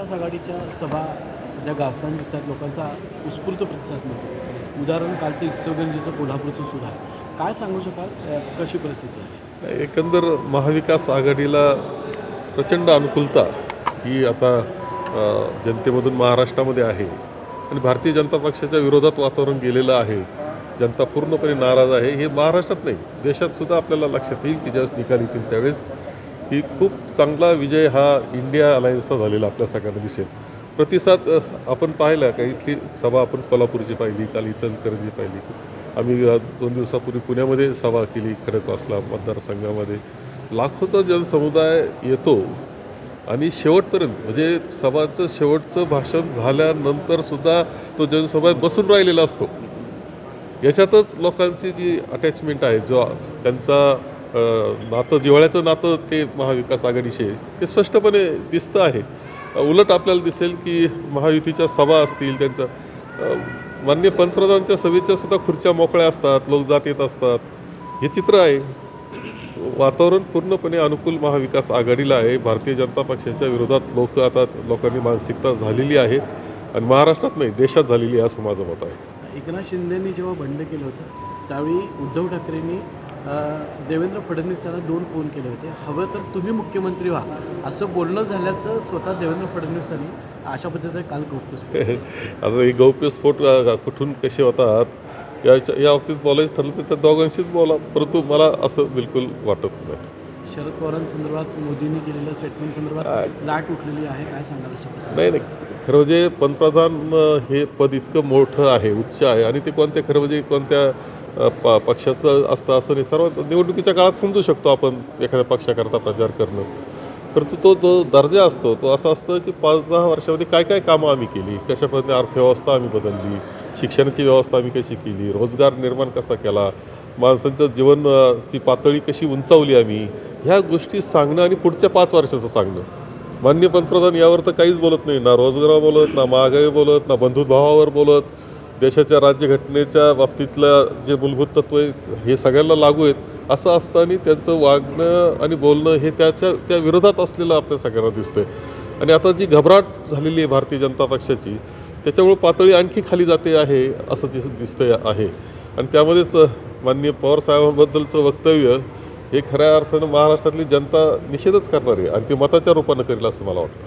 महाविकास आघाडीच्या सभा सध्या गाजताना दिसतात लोकांचा उत्स्फूर्त प्रतिसाद मिळतो. उदाहरण कालचं इचलगंजीचं कोल्हापूरचं सुद्धा काय सांगू शकाल? कशी परिस्थिती आहे? एकंदर महाविकास आघाडीला प्रचंड अनुकूलता ही आता जनतेमधून महाराष्ट्रामध्ये आहे. आणि भारतीय जनता पक्षाच्या विरोधात वातावरण गेलेलं आहे. जनता पूर्णपणे नाराज आहे. हे महाराष्ट्रात नाही देशात सुद्धा आपल्याला लक्षात येईल की ज्यावेळेस निकाल येतील त्यावेळेस की खूप चांगला विजय हा इंडिया अलायन्सचा झालेला आपल्या सगळ्यांना दिसेल. प्रतिसाद आपण पाहिला का? इथली सभा आपण कोल्हापूरची पाहिली काल इचलकरंजी पाहिली. आम्ही दोन दिवसापूर्वी पुण्यामध्ये सभा केली खडकवासला मतदारसंघामध्ये. लाखोचा जनसमुदाय येतो आणि शेवटपर्यंत म्हणजे सभाचं शेवटचं भाषण झाल्यानंतरसुद्धा तो जनसमुदाय बसून राहिलेला असतो. याच्यातच लोकांची जी अटॅचमेंट आहे जो त्यांचा नातं जिव्हाळ्याचं नातं ते महाविकास आघाडीशी आहे. ते स्पष्टपणे दिसतं आहे. उलट आपल्याला दिसेल की महायुतीच्या सभा असतील त्यांच्या मान्य पंतप्रधानांच्या सभेच्या सुद्धा खुर्च्या मोकळ्या असतात लोक जात येत असतात. हे चित्र आहे. वातावरण पूर्णपणे अनुकूल महाविकास आघाडीला आहे. भारतीय जनता पक्षाच्या विरोधात लोक आता लोकांनी मानसिकता झालेली आहे आणि महाराष्ट्रात नाही देशात झालेली आहे असं माझं मत आहे. एकनाथ शिंदेनी जेव्हा बंड केलं होतं त्यावेळी उद्धव ठाकरेंनी देवेंद्र फडणवीसांना दोन फोन केले होते. हवं तर तुम्ही मुख्यमंत्री व्हा. असं बोलणं झाल्याचं स्वतः देवेंद्र फडणवीसांनी अशा पद्धतीचं काल गौप्यस्फोट आता हे गौप्यस्फोट कुठून कसे होतात? याच्या या बाबतीत बोलायचं ठरलं तर त्या दोघांशीच बोला. परंतु मला असं बिलकुल वाटत नाही. शरद पवारांसंदर्भात मोदींनी केलेल्या स्टेटमेंट संदर्भात लाट उठलेली आहे. काय सांगाल पद्धतीने? नाही नाही. खरं म्हणजे पंतप्रधान हे पद इतकं मोठं आहे उच्च आहे. आणि ते कोणत्या खरं म्हणजे कोणत्या प पक्षाचं असतं असं नाही. सर्व निवडणुकीच्या काळात समजू शकतो आपण एखाद्या पक्षाकरता प्रचार करणं. परंतु तो जो दर्जा असतो. तो असा असतं की पाच दहा वर्षामध्ये काय काय कामं आम्ही केली? कशा पद्धतीने अर्थव्यवस्था आम्ही बदलली? शिक्षणाची व्यवस्था आम्ही कशी केली? रोजगार निर्माण कसा केला? माणसांचं जीवन पातळी कशी उंचावली आम्ही? ह्या गोष्टी सांगणं आणि पुढच्या पाच वर्षाचं सांगणं. मान्य पंतप्रधान यावर तर काहीच बोलत नाही. ना रोजगारावर बोलत ना महागाई बोलत ना बंधुभावावर बोलत. देशाच्या राज्यघटनेच्या बाबतीतलं जे मूलभूत तत्व आहे हे सगळ्यांना लागू आहेत असं असताना त्यांचं वागणं आणि बोलणं हे त्याच्या त्या विरोधात असलेलं आपल्या सगळ्यांना दिसतंय. आणि आता जी घबराट झालेली आहे भारतीय जनता पक्षाची त्याच्यामुळे पातळी आणखी खाली जाते आहे असं जे दिसतंय आहे. आणि त्यामध्येच माननीय पवारसाहेबांबद्दलचं वक्तव्य हे खऱ्या अर्थानं महाराष्ट्रातली जनता निषेधच करणार आहे आणि ते मताच्या रूपानं करेल असं मला वाटतं.